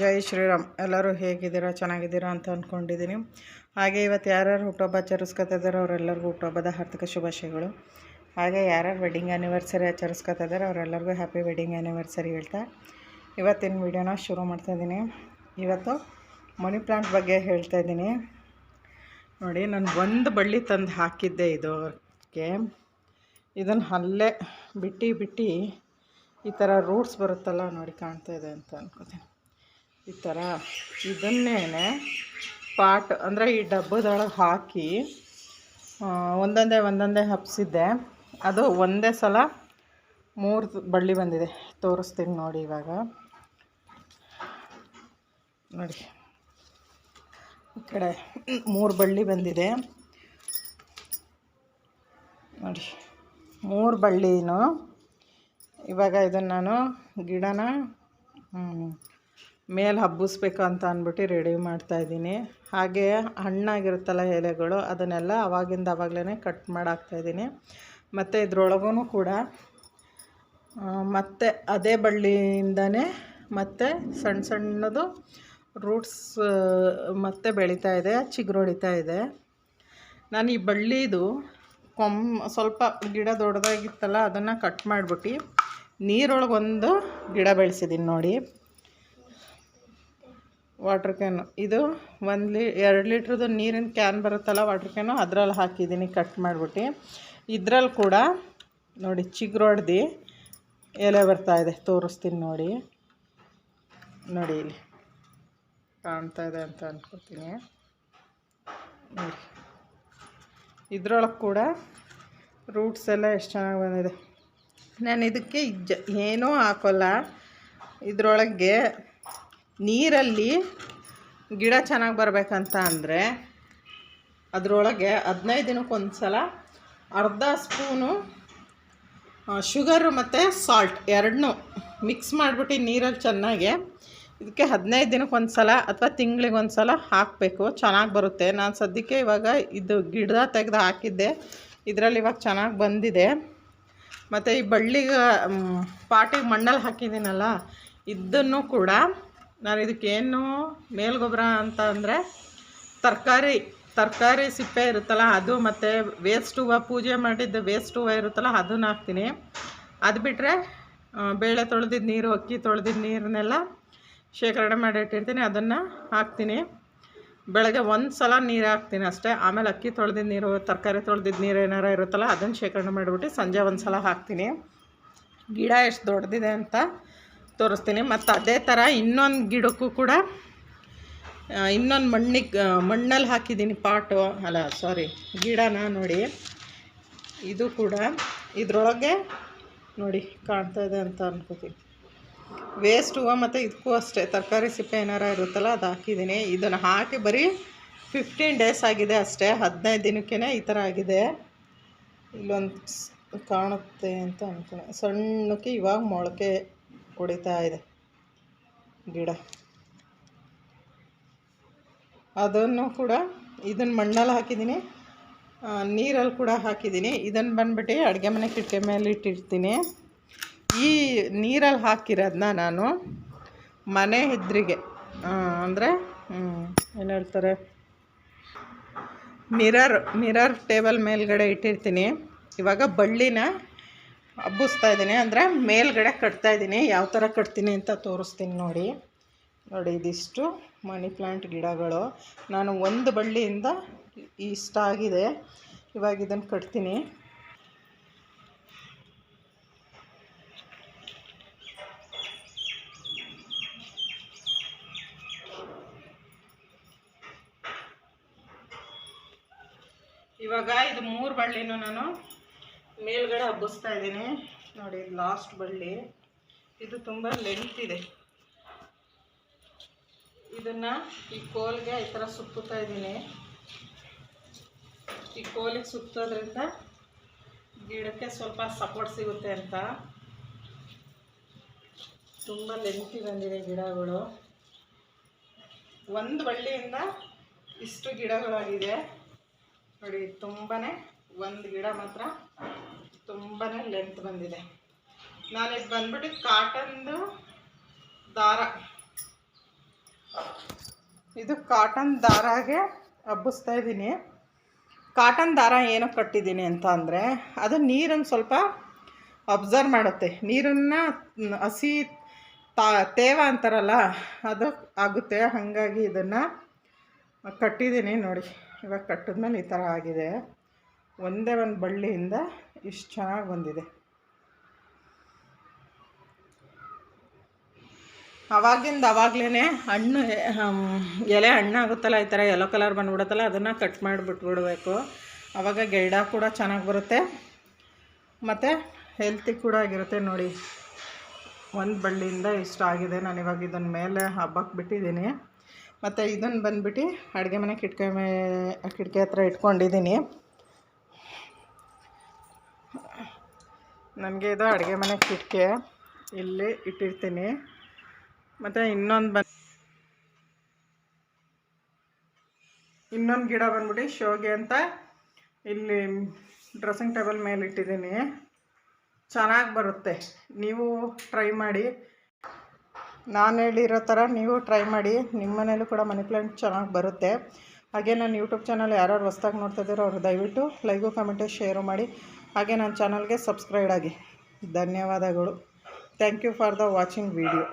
ಜೈ ಶ್ರೀರಾಮ್. ಎಲ್ಲರೂ ಹೇಗಿದ್ದೀರಾ? ಚೆನ್ನಾಗಿದ್ದೀರಾ ಅಂತ ಅಂದ್ಕೊಂಡಿದ್ದೀನಿ ಹಾಗೆ ಇವತ್ತು ಯಾರ್ಯಾರು ಹುಟ್ಟುಹಬ್ಬ ಆಚರಿಸ್ಕೊತಿದ್ದಾರೆ ಅವರೆಲ್ಲರಿಗೂ ಹುಟ್ಟುಹಬ್ಬದ ಹಾರ್ದಿಕ ಶುಭಾಶಯಗಳು. ಹಾಗೆ ಯಾರ್ಯಾರು ವೆಡ್ಡಿಂಗ್ ಆ್ಯನಿವರ್ಸರಿ ಆಚರಿಸ್ಕೊತಿದ್ದಾರೆ ಅವರೆಲ್ಲರಿಗೂ ಹ್ಯಾಪಿ ವೆಡ್ಡಿಂಗ್ ಆ್ಯನಿವರ್ಸರಿ ಹೇಳ್ತಾ. ಇವತ್ತಿನ ವಿಡಿಯೋನ ಶುರು ಮಾಡ್ತಾಯಿದ್ದೀನಿ ಇವತ್ತು ಮನಿ ಪ್ಲಾಂಟ್ ಬಗ್ಗೆ ಹೇಳ್ತಾ ಇದ್ದೀನಿ. ನೋಡಿ, ನಾನು ಒಂದು ಬಳ್ಳಿ ತಂದು ಹಾಕಿದ್ದೆ ಇದಕ್ಕೆ ಇದನ್ನು ಅಲ್ಲೇ ಬಿಟ್ಟು ಬಿಟ್ಟು ಈ ಥರ ರೂಟ್ಸ್ ಬರುತ್ತಲ್ಲ ನೋಡಿ ಕಾಣ್ತಾ ಇದೆ ಅಂತ ಅನ್ಕೋತೀನಿ. ಈ ಥರ ಇದನ್ನೇ ಪಾಟ್ ಅಂದರೆ ಈ ಡಬ್ಬದೊಳಗೆ ಹಾಕಿ ಒಂದೊಂದೇ ಒಂದೊಂದೇ ಹಬ್ಸಿದ್ದೆ ಅದು ಒಂದೇ ಸಲ ಮೂರು ಬಳ್ಳಿ ಬಂದಿದೆ. ತೋರಿಸ್ತೀನಿ ನೋಡಿ ಇವಾಗ. ನೋಡಿ. ಈ ಕಡೆ ಮೂರು ಬಳ್ಳಿ ಬಂದಿದೆ. ನೋಡಿ, ಮೂರು ಬಳ್ಳಿನೂ ಇವಾಗ ಇದನ್ನು ನಾನು ಗಿಡನ ಮೇಲೆ ಹಬ್ಬಿಸ್ಬೇಕು ಅಂತ ಅಂದ್ಬಿಟ್ಟು ರೆಡಿ ಮಾಡ್ತಾಯಿದ್ದೀನಿ ಹಾಗೆ ಹಣ್ಣಾಗಿರುತ್ತಲ್ಲ ಎಲೆಗಳು, ಅದನ್ನೆಲ್ಲ ಅವಾಗಿಂದ ಅವಾಗಲೇ ಕಟ್ ಮಾಡಾಕ್ತಾಯಿದ್ದೀನಿ ಮತ್ತು ಇದ್ರೊಳಗೂ ಕೂಡ ಮತ್ತೆ ಅದೇ ಬಳ್ಳಿಯಿಂದನೇ ಮತ್ತೆ ಸಣ್ಣ ಸಣ್ಣದು ರೂಟ್ಸ್ ಮತ್ತೆ ಬೆಳೀತಾ ಇದೆ, ಚಿಗುರೊಡಿತಾ ಇದೆ. ನಾನು ಈ ಬಳ್ಳಿದು ಕೊಮ್, ಸ್ವಲ್ಪ ಗಿಡ ದೊಡ್ಡದಾಗಿತ್ತಲ್ಲ, ಅದನ್ನು ಕಟ್ ಮಾಡಿಬಿಟ್ಟು ನೀರೊಳಗೊಂದು ಗಿಡ ಬೆಳೆಸಿದ್ದೀನಿ ನೋಡಿ. ವಾಟ್ರ್ ಕ್ಯಾನು ಇದು ಒಂದು ಲೀ, ಎರಡು ಲೀಟ್ರದ್ದು ನೀರಿನ ಕ್ಯಾನ್ ಬರುತ್ತಲ್ಲ ವಾಟ್ರ್ ಕ್ಯಾನು ಅದರಲ್ಲಿ ಹಾಕಿದ್ದೀನಿ ಕಟ್ ಮಾಡಿಬಿಟ್ಟು. ಇದ್ರಲ್ಲಿ ಕೂಡ ನೋಡಿ, ಚಿಗುರೊಡ್ದು ಎಲೆ ಬರ್ತಾ ಇದೆ. ತೋರಿಸ್ತೀನಿ ನೋಡಿ. ನೋಡಿ ಇಲ್ಲಿ. ಕಾಣ್ತಾ ಇದೆ ಅಂತ ಅಂದ್ಕೊತೀನಿ ನೋಡಿ. ಇದ್ರೊಳಗೆ ಕೂಡ ರೂಟ್ಸ್ ಎಲ್ಲ ಎಷ್ಟು ಚೆನ್ನಾಗಿ ಬಂದಿದೆ. ನಾನು ಇದಕ್ಕೆ ಜ ಏನೂ ಹಾಕೋಲ್ಲ. ಇದರೊಳಗೆ ನೀರಲ್ಲಿ ಗಿಡ ಚೆನ್ನಾಗಿ ಬರಬೇಕಂತ ಅಂದರೆ ಅದರೊಳಗೆ ಹದಿನೈದು ದಿನಕ್ಕೊಂದು ಸಲ ಅರ್ಧ ಸ್ಪೂನು ಶುಗರು ಮತ್ತು ಸಾಲ್ಟ್ ಎರಡನ್ನೂ ಮಿಕ್ಸ್ ಮಾಡಿಬಿಟ್ಟು ನೀರಲ್ಲಿ ಚೆನ್ನಾಗಿ ಇದಕ್ಕೆ ಹದಿನೈದು ದಿನಕ್ಕೆ ಒಂದು ಸಲ ಅಥವಾ ತಿಂಗಳಿಗೆ ಒಂದು ಸಲ ಹಾಕಬೇಕು. ಚೆನ್ನಾಗಿ ಬರುತ್ತೆ. ನಾನು ಸದ್ಯಕ್ಕೆ ಇವಾಗ ಇದು ಗಿಡ ತೆಗೆದು ಹಾಕಿದ್ದೆ. ಇದರಲ್ಲಿ ಇವಾಗ ಚೆನ್ನಾಗಿ ಬಂದಿದೆ. ಮತ್ತು ಈ ಬಳ್ಳಿಗೆ ಪಾಟಿಗೆ ಮಣ್ಣಲ್ಲಿ ಹಾಕಿದ್ದೀನಲ್ಲ, ಇದನ್ನು ಕೂಡ ನಾನು ಇದಕ್ಕೇನು ಮೇಲ್ಗೊಬ್ಬರ ಅಂತ ಅಂದರೆ ತರಕಾರಿ ತರಕಾರಿ ಸಿಪ್ಪೆ ಇರುತ್ತಲ್ಲ ಅದು ಮತ್ತು ವೇಸ್ಟ್ ಹೂವು ಪೂಜೆ ಮಾಡಿದ್ದ ವೇಸ್ಟ್ ಹೂವು ಇರುತ್ತಲ್ಲ ಅದನ್ನ ಹಾಕ್ತೀನಿ. ಅದು ಬಿಟ್ಟರೆ ಬೇಳೆ ತೊಳೆದಿದ್ದ ನೀರು, ಅಕ್ಕಿ ತೊಳೆದಿದ್ದ ನೀರನ್ನೆಲ್ಲ ಶೇಖರಣೆ ಮಾಡಿ ಇಟ್ಟಿರ್ತೀನಿ, ಅದನ್ನು ಹಾಕ್ತೀನಿ. ಬೆಳಗ್ಗೆ ಒಂದು ಸಲ ನೀರು ಹಾಕ್ತೀನಿ ಅಷ್ಟೇ. ಆಮೇಲೆ ಅಕ್ಕಿ ತೊಳೆದಿದ್ದ ನೀರು, ತರಕಾರಿ ತೊಳೆದಿದ್ದ ನೀರು ಏನಾರ ಇರುತ್ತಲ್ಲ ಅದನ್ನು ಶೇಖರಣೆ ಮಾಡಿಬಿಟ್ಟು ಸಂಜೆ ಒಂದು ಸಲ ಹಾಕ್ತೀನಿ. ಗಿಡ ಎಷ್ಟು ದೊಡ್ಡದಿದೆ ಅಂತ ತೋರಿಸ್ತೀನಿ. ಮತ್ತು ಅದೇ ಥರ ಇನ್ನೊಂದು ಗಿಡಕ್ಕೂ ಕೂಡ ಇನ್ನೊಂದು ಮಣ್ಣಿಗೆ ಮಣ್ಣಲ್ಲಿ ಹಾಕಿದ್ದೀನಿ ಪಾಟು. ಅಲ್ಲ ಸಾರಿ ಗಿಡನ ನೋಡಿ. ಇದು ಕೂಡ ಇದರೊಳಗೆ ನೋಡಿ ಕಾಣ್ತಾ ಇದೆ ಅಂತ ಅನ್ಕೋತೀನಿ. ವೇಸ್ಟ್ ಹೂವು ಮತ್ತು ಇದಕ್ಕೂ ಅಷ್ಟೇ. ತರಕಾರಿ ಸಿಪ್ಪೆ ಏನಾರ ಇರುತ್ತಲ್ಲ, ಅದು ಹಾಕಿದ್ದೀನಿ. ಇದನ್ನು ಹಾಕಿ ಬರೀ ಫಿಫ್ಟೀನ್ ಡೇಸ್ ಆಗಿದೆ ಅಷ್ಟೇ. ಹದಿನೈದು ದಿನಕ್ಕೇ ಈ ಥರ ಆಗಿದೆ. ಇಲ್ಲೊಂದು ಕಾಣುತ್ತೆ ಅಂತ ಅನ್ಕೊಳ್ಳಿ ಸಣ್ಣಕ್ಕೆ ಇವಾಗ ಮೊಳಕೆ ಹೊಡಿತಾ ಇದೆ. ಗಿಡ. ಅದನ್ನು ಕೂಡ ಇದನ್ನು ಮಣ್ಣಲ್ಲಿ ಹಾಕಿದ್ದೀನಿ. ನೀರಲ್ಲಿ ಕೂಡ ಹಾಕಿದ್ದೀನಿ. ಇದನ್ನು ಬಂದ್ಬಿಟ್ಟು ಅಡುಗೆ ಮನೆ ಕಿಟಕಿ ಮೇಲೆ ಇಟ್ಟಿರ್ತೀನಿ. ಈ ನೀರಲ್ಲಿ ಹಾಕಿರೋದನ್ನ ನಾನು ಮನೆ ಹೆದ್ರಿಗೆ ಅಂದರೆ ಏನು ಹೇಳ್ತಾರೆ? ಮಿರರ್ ಮಿರರ್ ಟೇಬಲ್ ಮೇಲ್ಗಡೆ ಇಟ್ಟಿರ್ತೀನಿ. ಇವಾಗ ಬಳ್ಳಿನ ಹಬ್ಬಿಸ್ತಾ ಇದ್ದೀನಿ. ಅಂದರೆ ಮೇಲ್ಗಡೆ ಕಟ್ತಾ ಇದ್ದೀನಿ. ಯಾವ ಥರ ಕಟ್ತೀನಿ ಅಂತ ತೋರಿಸ್ತೀನಿ ನೋಡಿ. ನೋಡಿ, ಇದಿಷ್ಟು ಮನಿ ಪ್ಲ್ಯಾಂಟ್ ಗಿಡಗಳು. ನಾನು ಒಂದು ಬಳ್ಳಿಯಿಂದ ಇಷ್ಟ ಆಗಿದೆ. ಇವಾಗ ಇದನ್ನು ಕಟ್ತೀನಿ. ಇವಾಗ ಇದು ಮೂರು ಬಳ್ಳಿನೂ ನಾನು ಮೇಲ್ಗಡೆ ಹಬ್ಬಿಸ್ತಾ ಇದ್ದೀನಿ. ನೋಡಿ ಲಾಸ್ಟ್ ಬಳ್ಳಿ. ಇದು ತುಂಬ ಲೆಂತ್ ಇದೆ. ಇದನ್ನು ಈ ಕೋಲ್ಗೆ ಈ ಥರ ಸುತ್ತುತ್ತಾ ಇದ್ದೀನಿ. ಈ ಕೋಲಿಗೆ ಸುತ್ತೋದ್ರಿಂದ ಗಿಡಕ್ಕೆ ಸ್ವಲ್ಪ ಸಪೋರ್ಟ್ ಸಿಗುತ್ತೆ ಅಂತ. ತುಂಬ ಲೆಂತಿ ಬಂದಿದೆ ಗಿಡಗಳು. ಒಂದು ಬಳ್ಳಿಯಿಂದ ಇಷ್ಟು ಗಿಡಗಳಾಗಿದೆ. ನೋಡಿ ತುಂಬಾ ಒಂದು ಗಿಡ ಮಾತ್ರ ತುಂಬಾ ಲೆಂತ್ ಬಂದಿದೆ. ನಾನು ಇದು ಬಂದ್ಬಿಟ್ಟು ಕಾಟನ್ದು ದಾರ. ಇದು ಕಾಟನ್ ದಾರಾಗೆ ಹಬ್ಬಿಸ್ತಾ ಇದ್ದೀನಿ. ಕಾಟನ್ ದಾರ ಏನೋ ಕಟ್ಟಿದ್ದೀನಿ ಅಂತ ಅಂದರೆ, ಅದು ನೀರನ್ನು ಸ್ವಲ್ಪ ಅಬ್ಸರ್ವ್ ಮಾಡುತ್ತೆ. ನೀರನ್ನು ಹಸಿ ತಾ, ತೇವ ಅಂತಾರಲ್ಲ, ಅದು ಆಗುತ್ತೆ. ಹಾಗಾಗಿ ಇದನ್ನು ಕಟ್ಟಿದ್ದೀನಿ ನೋಡಿ. ಇವಾಗ ಕಟ್ಟಿದ್ಮೇಲೆ ಈ ಥರ ಆಗಿದೆ. ಒಂದೇ ಒಂದು ಬಳ್ಳಿಯಿಂದ ಇಷ್ಟು ಚೆನ್ನಾಗಿ ಬಂದಿದೆ. ಅವಾಗಿಂದ ಅವಾಗಲೇ ಹಣ್ಣು ಎಲೆ ಹಣ್ಣಾಗುತ್ತಲ್ಲ ಈ ಥರ ಯೆಲ್ಲೋ ಕಲರ್ ಬಂದುಬಿಡುತ್ತಲ್ಲ, ಅದನ್ನು ಕಟ್ ಮಾಡಿಬಿಟ್ಬಿಡ್ಬೇಕು. ಆವಾಗ ಗಿಡ ಕೂಡ ಚೆನ್ನಾಗಿ ಬರುತ್ತೆ. ಮತ್ತು ಹೆಲ್ತಿ ಕೂಡ ಆಗಿರುತ್ತೆ ನೋಡಿ. ಒಂದು ಬಳ್ಳಿಯಿಂದ ಇಷ್ಟ ಆಗಿದೆ. ನಾನು ಇವಾಗ ಇದನ್ನ ಮೇಲೆ ಹಬ್ಬಕ್ಕೆ ಬಿಟ್ಟಿದ್ದೀನಿ. ಮತ್ತು ಇದನ್ನು ಬಂದುಬಿಟ್ಟು ಅಡುಗೆ ಮನೆ ಕಿಟಕಿ ಮೇ, ಕಿಟಕಿ ಹತ್ರ ಇಟ್ಕೊಂಡಿದ್ದೀನಿ. ನನಗೆ ಇದು ಅಡುಗೆ ಮನೆ ಕಿಟಕಿ. ಇಲ್ಲಿ ಇಟ್ಟಿರ್ತೀನಿ. ಮತ್ತು ಇನ್ನೊಂದು ಬನ್ ಇನ್ನೊಂದು ಗಿಡ ಬಂದ್ಬಿಟ್ಟು ಶೋಗೆ ಅಂತ. ಇಲ್ಲಿ ಡ್ರೆಸ್ಸಿಂಗ್ ಟೇಬಲ್ ಮೇಲೆ ಇಟ್ಟಿದ್ದೀನಿ. ಚೆನ್ನಾಗಿ ಬರುತ್ತೆ. ನೀವು ಟ್ರೈ ಮಾಡಿ. ನಾನು ಹೇಳಿರೋ ಥರ ನೀವು ಟ್ರೈ ಮಾಡಿ. ನಿಮ್ಮ ಮನೇಲೂ ಕೂಡ ಮನಿ ಪ್ಲ್ಯಾಂಟ್ ಚೆನ್ನಾಗಿ ಬರುತ್ತೆ. ಹಾಗೆ ನಾನು ಯೂಟ್ಯೂಬ್ ಚಾನಲ್ ಯಾರ್ಯಾರು ಹೊಸ್ದಾಗಿ ನೋಡ್ತಾ ಇದ್ದಾರೋ ಅವ್ರು ದಯವಿಟ್ಟು ಲೈಕು ಕಮೆಂಟು ಶೇರು ಮಾಡಿ. ಹಾಗೆ ನನ್ನ ಚಾನಲ್ಗೆ ಸಬ್ಸ್ಕ್ರೈಡ್ ಆಗಿ. ಧನ್ಯವಾದಗಳು. Thank you for the watching video